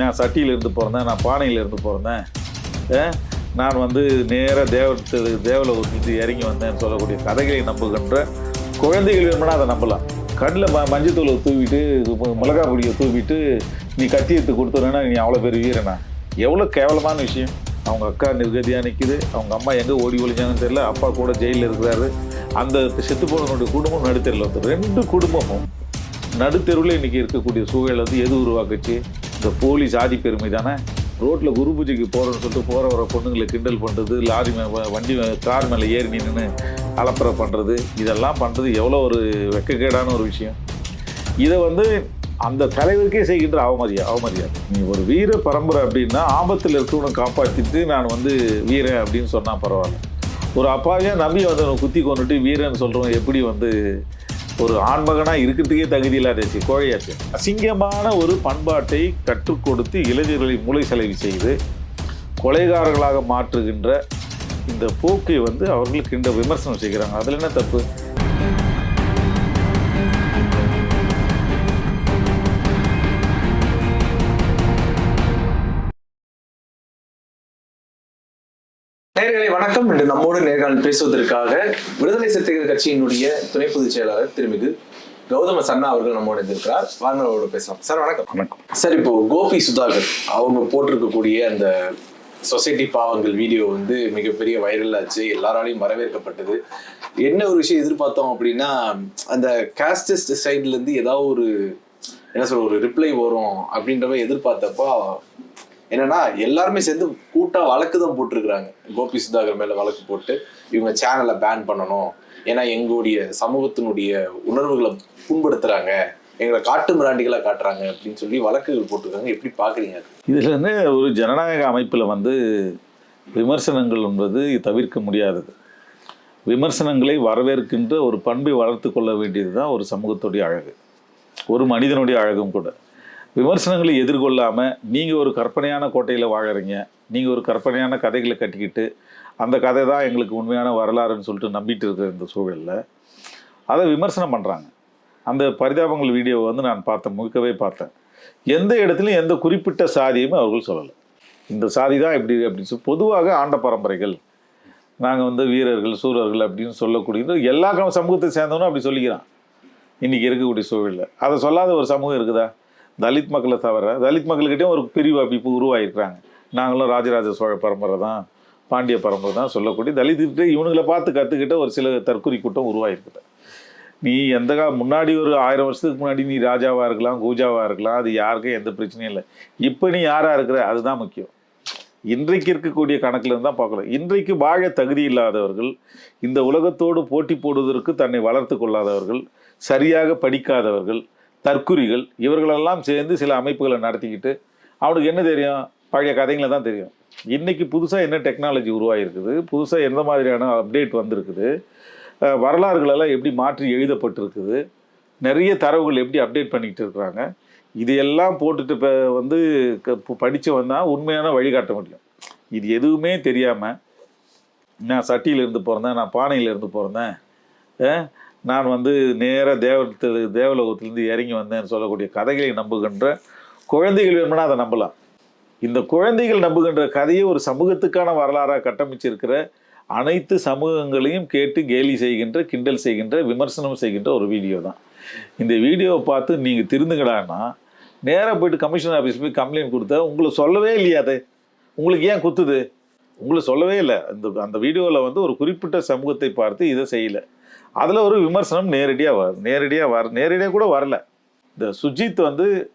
நான் சட்டியில் இருந்து பிறந்தேன் நான் பானையில் இருந்து பிறந்தேன் நான் வந்து நேராக தேவ தேவலோகத்திலிருந்து இறங்கி வந்தேன்னு சொல்லக்கூடிய கதைகளை நம்புகின்ற குழந்தைகள் வேணும்னா அதை நம்பலாம். கண்ணில் ம மஞ்சத்தூளை தூவிட்டு மிளகா பொடியை தூவிட்டு நீ கத்தி எடுத்து கொடுத்துறேன்னா நீ அவ்வளோ பெரிய வீரனா? எவ்வளோ கேவலமான விஷயம். அவங்க அக்கா நிர்கதியாக நிற்கிது அவங்க அம்மா எங்கே ஓடி ஒழிஞ்சாங்கன்னு தெரியல அப்பா கூட ஜெயிலில் இருக்கிறாரு. அந்த செத்து போனவனுடைய குடும்பம் நடுத்தெருவில் வந்து ரெண்டு குடும்பமும் நடுத்தெருவில் இன்றைக்கி இருக்கக்கூடிய சூழல் வந்து எது உருவாக்குச்சு? இந்த போலி சாதி பெருமை தானே? ரோட்டில் குரு பூஜைக்கு போகிறோன்னு சொல்லிட்டு போகிற வர பொண்ணுங்களை கிண்டல் பண்ணுறது லாரி மே வண்டி கார் மேலே ஏறி நின்று அலப்பறை பண்ணுறது இதெல்லாம் பண்ணுறது எவ்வளோ ஒரு வெக்கக்கேடான ஒரு விஷயம். இதை வந்து அந்த தலைவருக்கே செய்கின்ற அவமரியா அவமரியாதை நீ ஒரு வீர பரம்பரை அப்படின்னா ஆபத்தில் இருக்கவனை காப்பாற்றிட்டு நான் வந்து வீரன் அப்படின்னு சொன்னால் பரவாயில்ல. ஒரு அப்பாவியா நம்பி வந்து குத்தி கொண்டுட்டு வீரன் சொல்கிறவன் எப்படி வந்து ஒரு ஆண்மகனாக இருக்கிறதுக்கே தகுதி இல்லாதாச்சு கோழையாச்சு அசிங்கமான ஒரு பண்பாட்டை கற்றுக் கொடுத்து இளைஞர்களை மூளை செலவு செய்து கொலைகாரர்களாக மாற்றுகின்ற இந்த போக்கை வந்து அவர்களுக்கு இந்த விமர்சனம் செய்கிறாங்க. அதில் என்ன தப்பு? நேர்களை வணக்கம். இன்று நம்மோடு நேர்காணல் பேசுவதற்காக விடுதலை சிறுத்தைகள் கட்சியினுடைய துணை பொதுச் செயலாளர் திருமிகு கௌதம சன்னா அவர்கள் நம்மோடு இருந்திருக்கிறார் வாங்க அவரோட பேசலாம். சார் வணக்கம். வணக்கம். சார் இப்போ கோபி சுதாகர் அவங்க போட்டிருக்கக்கூடிய அந்த சொசைட்டி பாவங்கள் வீடியோ வந்து மிகப்பெரிய வைரல் ஆச்சு. எல்லாராலையும் வரவேற்கப்பட்டது. என்ன ஒரு விஷயம் எதிர்பார்த்தோம் அப்படின்னா அந்த காஸ்டிஸ்ட் சைட்ல இருந்து ஏதாவது ஒரு என்ன சொல்ற ஒரு ரிப்ளை வரும் அப்படின்றவ எதிர்பார்த்தப்போ என்னன்னா எல்லாருமே சேர்ந்து கூட்டா வழக்கு தான் போட்டிருக்கிறாங்க. கோபி சுதாகர் மேல வழக்கு போட்டு இவங்க சேனலை பேன் பண்ணணும். ஏன்னா எங்களுடைய சமூகத்தினுடைய உணர்வுகளை புண்படுத்துறாங்க. எங்களை காட்டு மிராண்டிகளா காட்டுறாங்க அப்படின்னு சொல்லி வழக்குகள் போட்டிருக்காங்க. எப்படி பாக்குறீங்க? அது? இதில் வந்து ஒரு ஜனநாயக அமைப்பில் வந்து விமர்சனங்கள் என்பது தவிர்க்க முடியாதது. விமர்சனங்களை வரவேற்கின்ற ஒரு பண்பை வளர்த்து கொள்ள வேண்டியது தான் ஒரு சமூகத்துடைய அழகு. ஒரு மனிதனுடைய அழகும் கூட. விமர்சனங்களை எதிர்கொள்ளாமல் நீங்கள் ஒரு கற்பனையான கோட்டையில் வாழறீங்க. நீங்கள் ஒரு கற்பனையான கதைகளை கட்டிக்கிட்டு அந்த கதை தான் எங்களுக்கு உண்மையான வரலாறுன்னு சொல்லிட்டு நம்பிட்டு இருக்கிற இந்த சூழலில் அதை விமர்சனம் பண்ணுறாங்க அந்த பரிதாபங்கள் வீடியோவை வந்து நான் பார்த்தேன் முழுக்கவே பார்த்தேன். எந்த இடத்துலையும் எந்த குறிப்பிட்ட சாதியுமே அவர்கள் சொல்லலை. இந்த சாதி தான் இப்படி அப்படின்னு சொல்லி பொதுவாக ஆண்ட பரம்பரைகள் நாங்கள் வந்து வீரர்கள் சூரர்கள் அப்படின்னு சொல்லக்கூடியது எல்லா சமூகத்தை சேர்ந்தவனும் அப்படி சொல்லிக்கிறான். இன்றைக்கி இருக்கக்கூடிய சூழலில். அதை சொல்லாத ஒரு சமூகம் இருக்குதா? தலித் மக்களை தவிர தலித் மக்கள்கிட்டையும் ஒரு பிரிவு இப்போ உருவாகிருக்கிறாங்க நாங்களும் ராஜராஜ சோழ பரம்பரை தான் பாண்டிய பரம்பரை தான் சொல்லக்கூடிய தலித்துக்கிட்ட இவனுங்களை பார்த்து கற்றுக்கிட்ட ஒரு சில தற்கொலை கூட்டம் உருவாகிருக்குது நீ எந்த கா முன்னாடி ஒரு ஆயிரம் வருஷத்துக்கு முன்னாடி நீ ராஜாவாக இருக்கலாம் கூஜாவாக இருக்கலாம் அது யாருக்கும் எந்த பிரச்சனையும் இல்லை. இப்போ நீ யாராக இருக்கிற அதுதான் முக்கியம். இன்றைக்கு இருக்கக்கூடிய கணக்கில் தான் பார்க்கலாம். இன்றைக்கு வாழ தகுதி இல்லாதவர்கள் இந்த உலகத்தோடு போட்டி போடுவதற்கு தன்னை வளர்த்து கொள்ளாதவர்கள் சரியாக படிக்காதவர்கள் தற்குறிகள் இவர்களெல்லாம் சேர்ந்து சில அமைப்புகளை நடத்திக்கிட்டு அவனுக்கு என்ன தெரியும்? பழைய கதைங்களை தான் தெரியும். இன்றைக்கி புதுசாக என்ன டெக்னாலஜி உருவாகிருக்குது புதுசாக எந்த மாதிரியான அப்டேட் வந்திருக்குது? வரலாறுகளெல்லாம் எப்படி மாற்றி எழுதப்பட்டிருக்குது? நிறைய தரவுகள் எப்படி அப்டேட் பண்ணிக்கிட்டு இருக்கிறாங்க? இதையெல்லாம் போட்டுட்டு இப்போ வந்து படித்து வந்தால் உண்மையான வழிகாட்ட முடியும். இது எதுவுமே தெரியாமல் நான் சட்டியிலிருந்து பிறந்தேன் நான் பானையிலேருந்து பிறந்தேன் நான் வந்து நேராக தேவத்தில் தேவலோகத்திலேருந்து இறங்கி வந்தேன்னு சொல்லக்கூடிய கதைகளை நம்புகின்ற குழந்தைகள் வேணும்னா அதை நம்பலாம். இந்த குழந்தைகள் நம்புகின்ற கதையை ஒரு சமூகத்துக்கான வரலாறாக கட்டமைச்சிருக்கிற அனைத்து சமூகங்களையும் கேட்டு கேலி செய்கின்ற கிண்டல் செய்கின்ற விமர்சனம் செய்கின்ற ஒரு வீடியோ தான். இந்த வீடியோவை பார்த்து நீங்கள் திருந்துங்கடான்னா நேராக போயிட்டு கமிஷனர் ஆஃபீஸ் போய் கம்ப்ளைண்ட் கொடுத்தா உங்களை சொல்லவே இல்லையா அது? உங்களுக்கு ஏன் குத்துது? உங்களை சொல்லவே இல்லை. இந்த அந்த வீடியோவில் வந்து ஒரு குறிப்பிட்ட சமூகத்தை பார்த்து இதை செய்யலை. அதில் ஒரு விமர்சனம் நேரடியாக வர நேரடியாக வர நேரடியாக கூட வரல. இந்த சுஜித் வந்து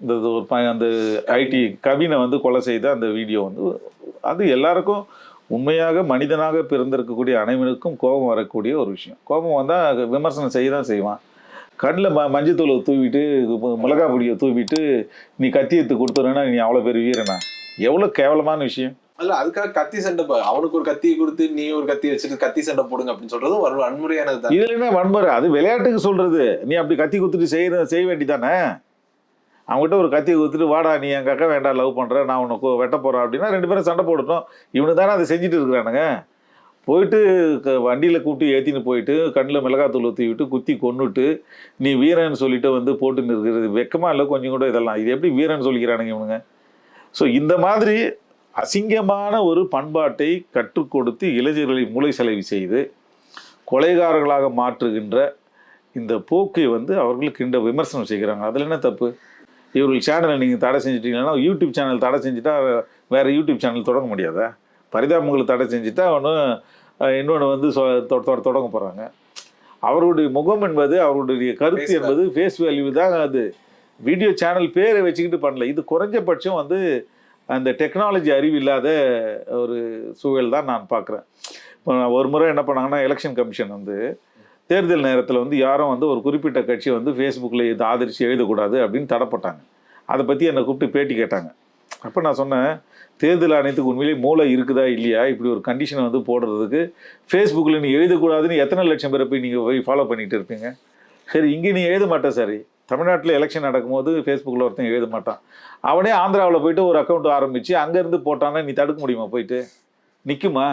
இந்த ஒரு அந்த ஐடி கவினை வந்து கொலை செய்த அந்த வீடியோ வந்து அது எல்லாருக்கும் உண்மையாக மனிதனாக பிறந்திருக்கக்கூடிய அனைவருக்கும் கோபம் வரக்கூடிய ஒரு விஷயம். கோபம் வந்தால் விமர்சனம் செய்ய தான் செய்வான். கண்ணில் ம மஞ்சத்தூளை தூவிட்டு மு- மிளகாய் பொடியை தூவிட்டு நீ கத்தி எடுத்து கொடுத்துறேன்னா நீ அவ்வளோ பெரிய வீரனா? எவ்வளோ கேவலமான விஷயம். அல்ல அதுக்காக கத்தி சண்டை பா- அவனுக்கு ஒரு கத்தியை கொடுத்து நீ ஒரு கத்தி வச்சுட்டு கத்தி சண்டை போடுங்க அப்படின்னு சொல்றது ஒரு வன்முறையானது தான். இதுல என்ன வன்முறை? அது விளையாட்டுக்கு சொல்றது. நீ அப்படி கத்தி கொடுத்துட்டு செய்ய செய்ய வேண்டிதானே அவங்ககிட்ட ஒரு கத்தி கொடுத்துட்டு வாடா நீ எங்க அக்கா வேண்டாம் லவ் பண்ற நான் உனக்கு வெட்ட போறேன். அப்படின்னா ரெண்டு பேரும் சண்டை போடட்டும் இவனு தானே அதை செஞ்சுட்டு இருக்கிறானுங்க. போயிட்டு க வண்டியில் கூப்பிட்டு ஏற்றின்னு போயிட்டு கண்ணில் மிளகாத்தூள் ஊற்றி விட்டு குத்தி கொண்டுட்டு நீ வீரன் சொல்லிட்டு வந்து போட்டு நிற்கிறது வெக்கமாக இல்லை கொஞ்சம் கூட இதெல்லாம். இது எப்படி வீரன் சொல்லிக்கிறானுங்க இவனுங்க. ஸோ இந்த மாதிரி அசிங்கமான ஒரு பண்பாட்டை கற்றுக் கொடுத்து இளைஞர்களை மூளை செலவு செய்து கொலைகாரர்களாக மாற்றுகின்ற இந்த போக்கை வந்து அவர்களுக்கு இந்த விமர்சனம் செய்கிறாங்க. அதில் என்ன தப்பு? இவர்கள் சேனலை நீங்கள் தடை செஞ்சிட்டீங்கன்னா யூடியூப் சேனல் தடை செஞ்சுட்டா வேறு யூடியூப் சேனல் தொடங்க முடியாதா? பரிதாபங்களை தடை செஞ்சுட்டா ஒன்று இன்னொன்று வந்து தொடங்க போகிறாங்க அவருடைய முகம் என்பது அவருடைய கருத்து என்பது ஃபேஸ் வேல்யூ தான் அது. வீடியோ சேனல் பேரை வச்சுக்கிட்டு பண்ணல. இது குறைஞ்சபட்சம் வந்து அந்த டெக்னாலஜி அறிவு இல்லாத ஒரு சூழல் தான் நான் பார்க்குறேன். இப்போ நான் ஒரு முறை என்ன பண்ணாங்கன்னா எலெக்ஷன் கமிஷன் வந்து தேர்தல் நேரத்தில் வந்து யாரும் வந்து ஒரு குறிப்பிட்ட கட்சி வந்து ஃபேஸ்புக்கில் இது ஆதரித்து எழுதக்கூடாது அப்படின்னு தடப்பட்டாங்க. அதை பற்றி என்னை கூப்பிட்டு பேட்டி கேட்டாங்க. அப்போ நான் சொன்னேன் தேர்தல் ஆணையத்துக்கு உண்மையிலேயே மூளை இருக்குதா இல்லையா? இப்படி ஒரு கண்டிஷனை வந்து போடுறதுக்கு ஃபேஸ்புக்கில் நீ எழுதக்கூடாதுன்னு எத்தனை லட்சம் பேரை போய் நீங்கள் போய் ஃபாலோ பண்ணிகிட்டு இருப்பீங்க? சரி இங்கே நீ எழுத மாட்டேன் சரி. தமிழ்நாட்டில் எலெக்ஷன் நடக்கும்போது ஃபேஸ்புக்கில் ஒருத்தன் எழுத மாட்டான். அவனே ஆந்திராவில் போயிட்டு ஒரு அக்கௌண்ட் ஆரம்பித்து அங்கேருந்து போட்டான்னா நீ தடுக்க முடியுமா போயிட்டு? நிற்குமா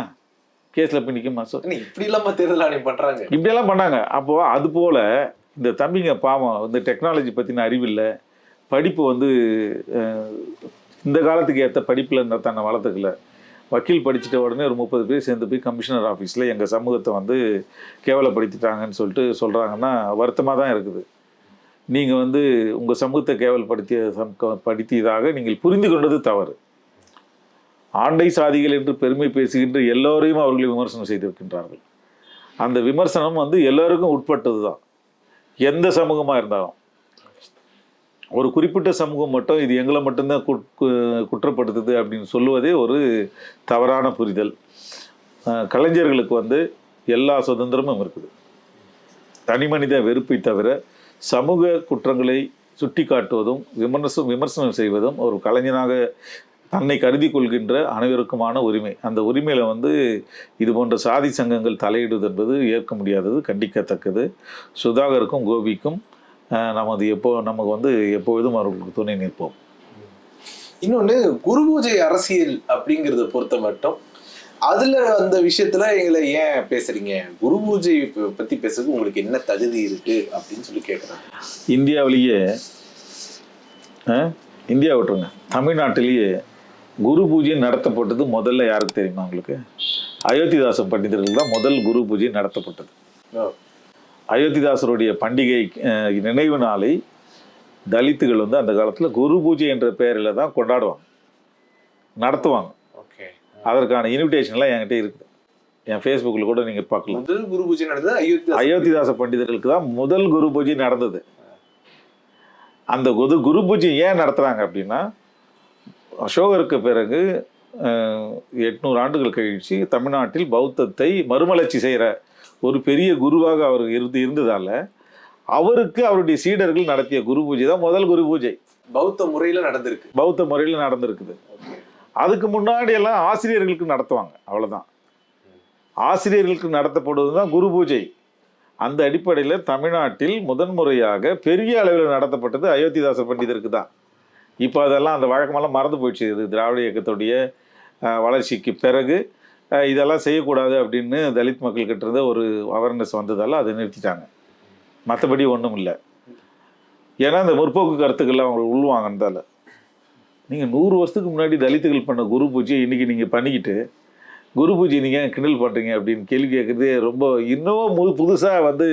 கேஸில் போய் நிற்குமா ஸோ என்ன இப்படி இல்லாம தேர்தல் ஆணையம் பண்றாங்க. இப்படியெல்லாம் பண்ணாங்க. அப்போது அது போல் இந்த தம்பிங்க பாவம் இந்த டெக்னாலஜி பற்றின அறிவில்லை படிப்பு வந்து இந்த காலத்துக்கு ஏற்ற படிப்பில் தன்னை வளர்த்துக்கல. வக்கீல் படிச்சுட்ட உடனே ஒரு முப்பது பேர் சேர்ந்து போய் கமிஷனர் ஆஃபீஸில் எங்கள் சமூகத்தை வந்து கேவலப்படுத்திட்டாங்கன்னு சொல்லிட்டு சொல்கிறாங்கன்னா வருத்தமாக தான் இருக்குது. நீங்கள் வந்து உங்கள் சமூகத்தை கேவலப்படுத்திய சம் படுத்தியதாக நீங்கள் புரிந்து கொண்டது தவறு. ஆண்டை சாதிகள் என்று பெருமை பேசுகின்ற எல்லோரையும் அவர்கள் விமர்சனம் செய்திருக்கின்றார்கள். அந்த விமர்சனம் வந்து எல்லோருக்கும் உட்பட்டது தான் எந்த சமூகமாக இருந்தாலும். ஒரு குறிப்பிட்ட சமூகம் மட்டும் இது எங்களை மட்டும்தான் குட்- குற்றப்படுத்துது அப்படின்னு சொல்லுவதே ஒரு தவறான புரிதல். கலைஞர்களுக்கு வந்து எல்லா சுதந்திரமும் இருக்குது. தனி மனித வெறுப்பை தவிர சமூக குற்றங்களை சுட்டி காட்டுவதும் விமர்சனம் விமர்சனம் செய்வதும் ஒரு கலைஞனாக தன்னை கருதி கொள்கின்ற அனைவருக்குமான உரிமை. அந்த உரிமையில் வந்து இது போன்ற சாதி சங்கங்கள் தலையிடுவது என்பது ஏற்க முடியாதது கண்டிக்கத்தக்கது. சுதாகருக்கும் கோபிக்கும் நமது எப்போ நமக்கு வந்து எப்பொழுதும் அவர்களுக்கு துணை நிற்போம். இன்னொன்று குரு பூஜை அரசியல் அப்படிங்கிறத பொறுத்த மட்டும் அதுல அந்த விஷயத்துல எங்களை ஏன் பேசுறீங்க? குரு பூஜை பத்தி பேசுறதுக்கு உங்களுக்கு என்ன தகுதி இருக்கு? அப்படின்னு சொல்லி கேக்குறாங்க. இந்தியாவிலேயே இந்தியா விட்டுருங்க. தமிழ்நாட்டிலேயே குரு பூஜை நடத்தப்பட்டது முதல்ல யாருக்கு தெரியுமா உங்களுக்கு? அயோத்திதாச பண்டிதர்கள் தான் முதல் குரு பூஜை நடத்தப்பட்டது. அயோத்திதாசருடைய பண்டிகை நினைவு நாளை தலித்துகள் வந்து அந்த காலத்தில் குரு பூஜை என்ற பெயரில் தான் கொண்டாடுவாங்க. நடத்துவாங்க. அதற்கான இன்விடேஷன்லாம் என்கிட்ட இருக்குது. என் ஃபேஸ்புக்கில் கூட நீங்கள் பார்க்கலாம். முதல் குரு பூஜை நடந்தது அயோத்தி அயோத்திதாச பண்டிதர்களுக்கு தான் முதல் குரு பூஜை நடந்தது. அந்த குரு குரு பூஜை ஏன் நடத்துகிறாங்க அப்படின்னா அசோகருக்கு பிறகு எட்நூறு ஆண்டுகள் கழிச்சு தமிழ்நாட்டில் பௌத்தத்தை மறுமலர்ச்சி செய்கிற ஒரு பெரிய குருவாக அவர் இருந்து இருந்ததால் அவருக்கு அவருடைய சீடர்கள் நடத்திய குரு பூஜை தான் முதல் குரு பூஜை. பௌத்த முறையில நடந்திருக்கு. பௌத்த முறையில் நடந்திருக்குது. அதுக்கு முன்னாடி எல்லாம் ஆசிரியர்களுக்கு நடத்துவாங்க அவ்வளோதான் ஆசிரியர்களுக்கு நடத்தப்படுவது தான் குரு பூஜை. அந்த அடிப்படையில் தமிழ்நாட்டில் முதன்முறையாக பெரிய அளவில் நடத்தப்பட்டது அயோத்திதாச பண்டிதருக்கு தான் இப்போ அதெல்லாம் அந்த வழக்கமெல்லாம் மறந்து போயிடுச்சு. இது திராவிட இயக்கத்துடைய வளர்ச்சிக்கு பிறகு இதெல்லாம் செய்யக்கூடாது அப்படின்னு தலித் மக்கள்கிட்ட இருந்த ஒரு அவேர்னஸ் வந்ததால் அதை நிறுத்திட்டாங்க. மற்றபடி ஒன்றும் இல்லை ஏன்னா இந்த முற்போக்கு கருத்துக்கள்லாம் அவங்க உள்வாங்கன்றதால நீங்கள் நூறு வருஷத்துக்கு முன்னாடி தலித்துகள் பண்ண குரு பூஜை இன்றைக்கி நீங்கள் பண்ணிக்கிட்டு குரு பூஜை நீங்கள் கிண்டல் பண்ணுறீங்க அப்படின்னு கேள்வி கேட்குறது ரொம்ப இன்னும் மு புதுசாக வந்து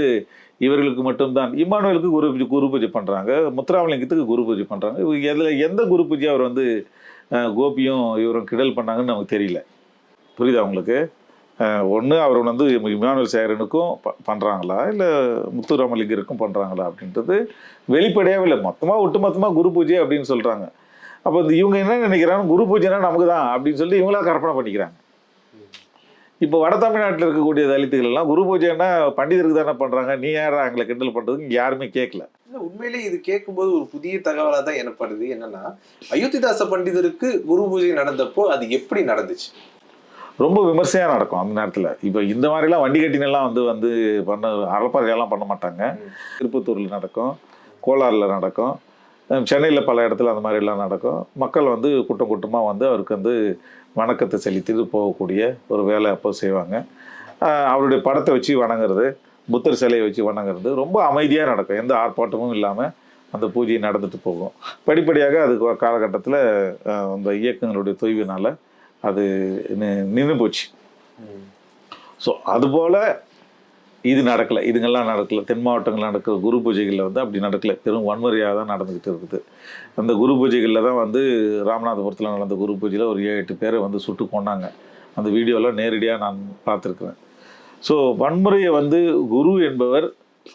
இவர்களுக்கு மட்டும்தான். இம்மானுவேலுக்கு குரு பூஜை குரு பூஜை பண்ணுறாங்க முத்துராமலிங்கத்துக்கு குரு பூஜை பண்ணுறாங்க இவங்க எதில் எந்த குரு பூஜையை அவர் வந்து கோபியும் இவரும் கிண்டல் பண்ணாங்கன்னு நமக்கு தெரியல. புரியுதா உங்களுக்கு? ஒன்று அவர் வந்து இமானுவேல் சேகரனுக்கும் ப பண்ணுறாங்களா இல்லை முத்துராமலிங்கருக்கும் பண்ணுறாங்களா அப்படின்றது வெளிப்படையாகவே இல்லை. மொத்தமாக ஒட்டு மொத்தமாக குரு பூஜை அப்படின்னு சொல்கிறாங்க அப்போ இவங்க என்ன நினைக்கிறாங்க? குரு பூஜைனா நமக்கு தான் அப்படின்னு சொல்லி இவங்களா கற்பனை பண்ணிக்கிறாங்க. இப்போ வட தமிழ்நாட்டில் இருக்கக்கூடிய தலித்துகள் எல்லாம் குரு பூஜைன்னா பண்டிதருக்கு தானே பண்ணுறாங்க நீ யாரா எங்களை கிண்டல் பண்ணுறதுக்கு யாருமே கேட்கல இல்ல, உண்மையிலேயே இது கேட்கும்போது ஒரு புதிய தகவலா தான் எனப்படுது என்னன்னா அயோத்திதாச பண்டிதருக்கு குரு பூஜை நடந்தப்போ அது எப்படி நடந்துச்சு? ரொம்ப விமர்சையாக நடக்கும் அந்த நேரத்தில். இப்போ இந்த மாதிரிலாம் வண்டி கட்டினெல்லாம் வந்து வந்து பண்ண அறப்பறையெல்லாம் பண்ண மாட்டாங்க. திருப்பத்தூரில் நடக்கும் கோலாரில் நடக்கும். சென்னையில் பல இடத்துல அந்த மாதிரிலாம் நடக்கும். மக்கள் வந்து கூட்டம் கூட்டமாக வந்து அவருக்கு வந்து வணக்கத்தை செலுத்திட்டு போகக்கூடிய ஒரு வேலை அப்போ செய்வாங்க. அவருடைய படத்தை வச்சு வணங்குறது புத்தர் சிலையை வச்சு வணங்குறது ரொம்ப அமைதியாக நடக்கும். எந்த ஆர்ப்பாட்டமும் இல்லாமல் அந்த பூஜை நடந்துட்டு போகும். படிப்படியாக அது காலகட்டத்தில் அந்த இயக்கங்களுடைய தொய்வினால் அது நின்று போச்சு. ஸோ அதுபோல் இது நடக்கலை இதுங்கெல்லாம் நடக்கலை தென் மாவட்டங்களில் நடக்கிற குரு பூஜைகளில் வந்து அப்படி நடக்கலை. பெரும் வன்முறையாக தான் நடந்துக்கிட்டு இருக்குது. அந்த குரு பூஜைகளில் தான் வந்து ராமநாதபுரத்தில் நடந்த குரு பூஜையில் ஒரு ஏழு எட்டு பேரை வந்து சுட்டு கொண்டாங்க அந்த வீடியோலாம் நேரடியாக நான் பார்த்துருக்குறேன். ஸோ வன்முறையை வந்து குரு என்பவர்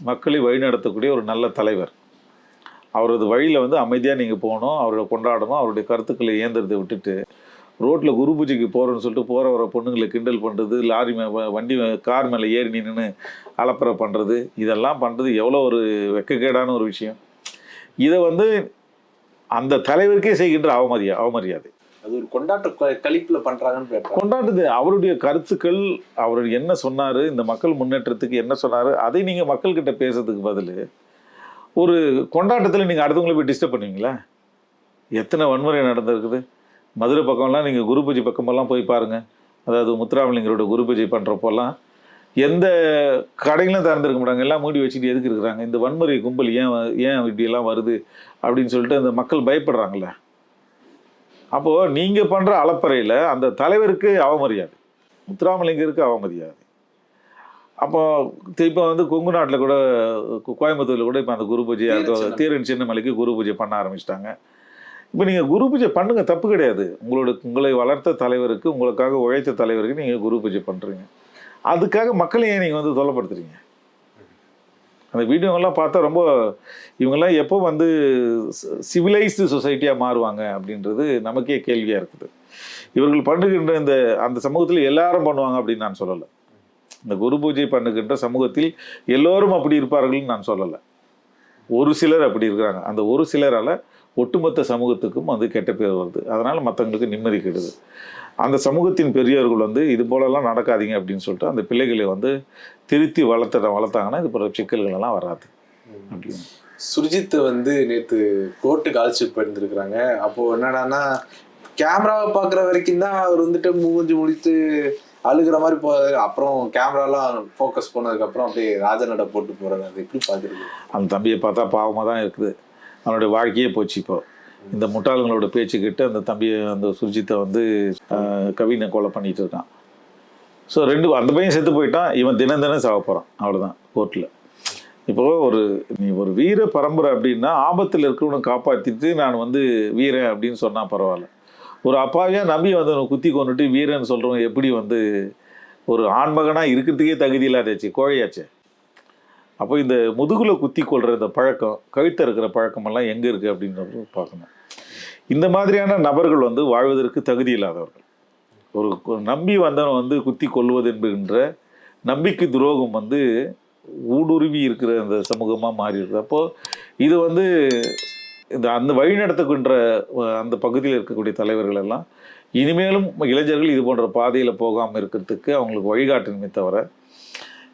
மக்களை வழிநடத்தக்கூடிய ஒரு நல்ல தலைவர். அவரது வழியில் வந்து அமைதியாக நீங்கள் போகணும் அவரோட கொண்டாடணும் அவருடைய கருத்துக்களை இயந்திரத்தை விட்டுட்டு ரோட்டில் குரு பூஜைக்கு போகிறோன்னு சொல்லிட்டு போகிற வர பொண்ணுங்களை கிண்டல் பண்ணுறது லாரி மே வண்டி மே- கார் மேலே ஏறி நின்று அலப்பறை பண்ணுறது இதெல்லாம் பண்ணுறது எவ்வளோ ஒரு வெக்கக்கேடான ஒரு விஷயம். இதை வந்து அந்த தலைவருக்கே செய்கின்ற அவமரியா அவமரியாதை. அது ஒரு கொண்டாட்ட கழிப்புல பண்றாங்கன்னு கேட்பேன். கொண்டாடுது அவருடைய கருத்துக்கள் அவர் என்ன சொன்னார் இந்த மக்கள் முன்னேற்றத்துக்கு என்ன சொன்னார் அதை நீங்கள் மக்கள்கிட்ட பேசுறதுக்கு பதில் ஒரு கொண்டாட்டத்தில் நீங்கள் அடுத்தவங்களை போய் டிஸ்டர்ப் பண்ணுவீங்களா? எத்தனை வன்முறை நடந்திருக்குது? மதுரை பக்கம்லாம் நீங்கள் குரு பூஜை பக்கமெல்லாம் போய் பாருங்கள் அதாவது முத்துராமலிங்கரோட குரு பூஜை பண்ணுறப்போல்லாம் எந்த கடைகளும் திறந்திருக்க மாட்டாங்க. எல்லாம் மூடி வச்சுட்டு எதுக்கு இருக்கிறாங்க? இந்த வன்முறை கும்பல் ஏன் ஏன் இப்படியெல்லாம் வருது? அப்படின்னு சொல்லிட்டு அந்த மக்கள் பயப்படுறாங்கல்ல. அப்போது நீங்கள் பண்ணுற அலப்பறையில் அந்த தலைவருக்கு அவமரியாதை. முத்துராமலிங்கருக்கு அவமரியாதை. அப்போ இப்போ வந்து கொங்கு நாட்டில் கூட கோயம்புத்தூர்ல கூட இப்போ அந்த குரு பூஜை. தீரன் சின்னமலைக்கு குரு பூஜை பண்ண ஆரம்பிச்சிட்டாங்க. இப்போ நீங்கள் குரு பூஜை பண்ணுங்க தப்பு கிடையாது. உங்களோட உங்களை வளர்த்த தலைவருக்கு உங்களுக்காக உழைத்த தலைவருக்கு நீங்கள் குரு பூஜை பண்ணுறீங்க அதுக்காக மக்களை ஏன் நீங்கள் வந்து தொலைப்படுத்துறீங்க அந்த வீடியோங்கள்லாம் பார்த்தா ரொம்ப இவங்கெல்லாம் எப்போ வந்து சிவிலைஸ்டு சொசைட்டியாக மாறுவாங்க அப்படின்றது நமக்கே கேள்வியாக இருக்குது. இவர்கள் பண்ணுகின்ற இந்த அந்த சமூகத்தில் எல்லாரும் பண்ணுவாங்க அப்படின்னு நான் சொல்லலை. இந்த குரு பூஜை பண்ணுகின்ற சமூகத்தில் எல்லோரும் அப்படி இருப்பார்கள்னு நான் சொல்லலை. ஒரு சிலர் அப்படி இருக்கிறாங்க. அந்த ஒரு சிலரால் ஒட்டுமொத்த சமூகத்துக்கும் அது கெட்ட பேர் வருது. அதனால் மற்றவங்களுக்கு நிம்மதி கெடுது. அந்த சமூகத்தின் பெரியவர்கள் வந்து இது போலலாம் நடக்காதீங்க அப்படின்னு சொல்லிட்டு அந்த பிள்ளைகளை வந்து திருத்தி வளர்த்த வளர்த்தாங்கன்னா இது போல சிக்கல்கள் எல்லாம் வராது. அப்படின்னு. சுர்ஜித் வந்து நேத்து கோர்ட்டுக்கு அழைச்சிட்டு போயிருந்திருக்கிறாங்க அப்போ என்னடான்னா கேமராவை பார்க்குற வரைக்கும் தான் அவர் வந்துட்டு மூஞ்சி முடித்து அழுகிற மாதிரி போறாரு அப்புறம் கேமராலாம் ஃபோக்கஸ் பண்ணதுக்கு அப்புறம் அப்படியே ராஜநடை போட்டு போறாரு அது எப்படி பாக்குறது அந்த தம்பியை பார்த்தா பாவமாக தான் இருக்குது. அவனுடைய வாழ்க்கையே போச்சு இப்போ. இந்த முட்டாளுங்களோட பேச்சு அந்த தம்பி அந்த சுர்ஜித்தை வந்து கவினை கொலை பண்ணிட்டு இருக்கான். ஸோ ரெண்டு அந்த பையன் செத்து போயிட்டான். இவன் தினம் தினம் சாக போகிறான் அவ்வளோதான் கோர்ட்டில் இப்போ ஒரு நீ ஒரு வீர பரம்பரை அப்படின்னா ஆபத்தில் இருக்கிறவனை காப்பாற்றிட்டு நான் வந்து வீரன் அப்படின்னு சொன்னால் பரவாயில்ல. ஒரு அப்பாவியாக நம்பி வந்து அவனை குத்தி கொண்டுட்டு வீரன் சொல்கிறவன் எப்படி வந்து ஒரு ஆண்மகனாக இருக்கிறதுக்கே தகுதி இல்லாதாச்சு கோழையாச்சே. அப்போ இந்த முதுகுல குத்தி கொள்கிற இந்த பழக்கம் கழுத்த இருக்கிற பழக்கமெல்லாம் எங்கே இருக்குது அப்படின்றது பார்க்கணும். இந்த மாதிரியான நபர்கள் வந்து வாழ்வதற்கு தகுதி இல்லாதவர்கள். ஒரு நம்பி வந்தவன் வந்து குத்தி கொள்வது என்கின்ற நம்பிக்கை துரோகம் வந்து ஊடுருவி இருக்கிற அந்த சமூகமாக மாறிடுது. அப்போது இது வந்து இந்த அந்த வழி நடத்துகின்ற அந்த பகுதியில் இருக்கக்கூடிய தலைவர்கள் எல்லாம் இனிமேலும் இளைஞர்கள் இது போன்ற பாதையில் போகாமல் இருக்கிறதுக்கு அவங்களுக்கு வழிகாட்டணுமே தவிர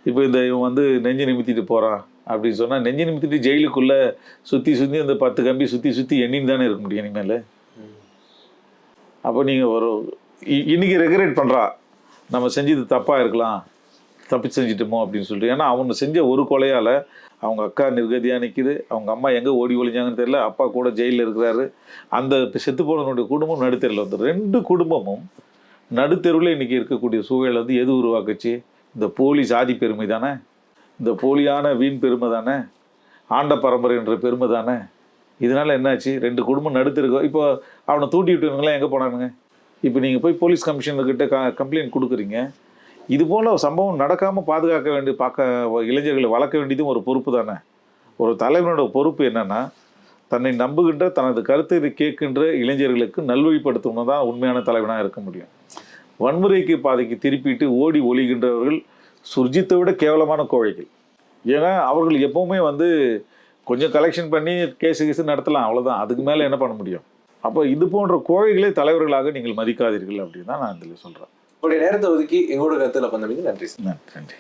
இப்போ இந்த இவன் வந்து நெஞ்சு நிமித்திட்டு போகிறான் அப்படின்னு சொன்னால் நெஞ்சு நிமித்திட்டு ஜெயிலுக்குள்ளே சுற்றி சுற்றி அந்த பத்து கம்பி சுற்றி சுற்றி எண்ணின்னு தானே இருக்க முடியும் இனிமேல்? அப்போ நீங்கள் ஒரு இ- இன்னைக்கு ரெகுலேட் பண்ணுறா நம்ம செஞ்சது தப்பாக இருக்கலாம். தப்பு செஞ்சிட்டோமோ அப்படின்னு சொல்லிட்டு. ஏன்னா அவங்க செஞ்ச ஒரு கொலையால் அவங்க அக்கா நிர்கதியாக நிற்கிது அவங்க அம்மா எங்கே ஓடி ஒழிஞ்சாங்கன்னு தெரியல. அப்பா கூட ஜெயிலில் இருக்கிறாரு. அந்த செத்து போனவனுடைய குடும்பம் நடுத்தெருவில் வந்து ரெண்டு குடும்பமும் நடுத்தெருவில் இன்றைக்கி இருக்கக்கூடிய சூழல் வந்து எது உருவாக்குச்சு? இந்த போலி சாதி பெருமை தானே? இந்த போலியான வீண் பெருமை தானே? ஆண்ட பரம்பரை என்ற பெருமை தானே? இதனால் என்னாச்சு? ரெண்டு குடும்பம் நடுத்திருக்கோம். இப்போ அவனை தூண்டி விட்டவங்களாம் எங்கே போனானுங்க? இப்போ நீங்கள் போய் போலீஸ் கமிஷனர்கிட்ட க கம்ப்ளைண்ட் கொடுக்குறீங்க. இது போல் சம்பவம் நடக்காமல் பாதுகாக்க வேண்டிய பார்க்க இளைஞர்களை வளர்க்க வேண்டியதும் ஒரு பொறுப்பு தானே? ஒரு தலைவனோட பொறுப்பு என்னென்னா தன்னை நம்புகின்ற தனது கருத்தை கேட்கின்ற இளைஞர்களுக்கு நல்வழிப்படுத்தணும் தான் உண்மையான தலைவனாக இருக்க முடியும். வன்முறைக்கு பாதைக்கு திருப்பிட்டு ஓடி ஒளிகின்றவர்கள் சுர்ஜித்தை விட கேவலமான கோழைகள். ஏன்னா அவர்கள் எப்பவுமே வந்து கொஞ்சம் கலெக்ஷன் பண்ணி கேஸு கேஸு நடத்தலாம் அவ்வளவுதான். அதுக்கு மேலே என்ன பண்ண முடியும்? அப்போ இது போன்ற கோழைகளை தலைவர்களாக நீங்கள் மதிக்காதீர்கள் அப்படின்னு தான் நான் இதில் சொல்கிறேன் உங்களுடைய நேரத்தை ஒதுக்கி எங்களோட கருத்துல சார் நன்றி நன்றி.